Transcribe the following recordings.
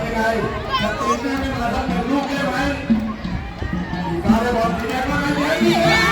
ำยังไงจะตีนแม่ไม่มาทำเป็นลูกได้ไหมตีตาได้บอกตีแดงมาไหเดี๋ยว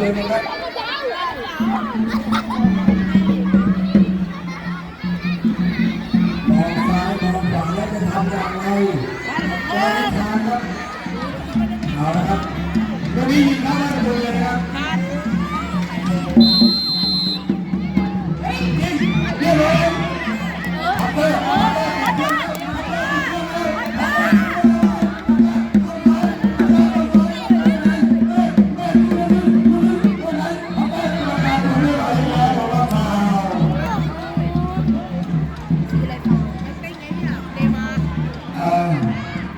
เลยนะครับมองซ้ายมองขาแล้วจะทำย่งไรแก้ทางครับเอาละครับเรได้ยินแล้เลยนะครับเรียบร้อเอาไอาไปเอาไเอา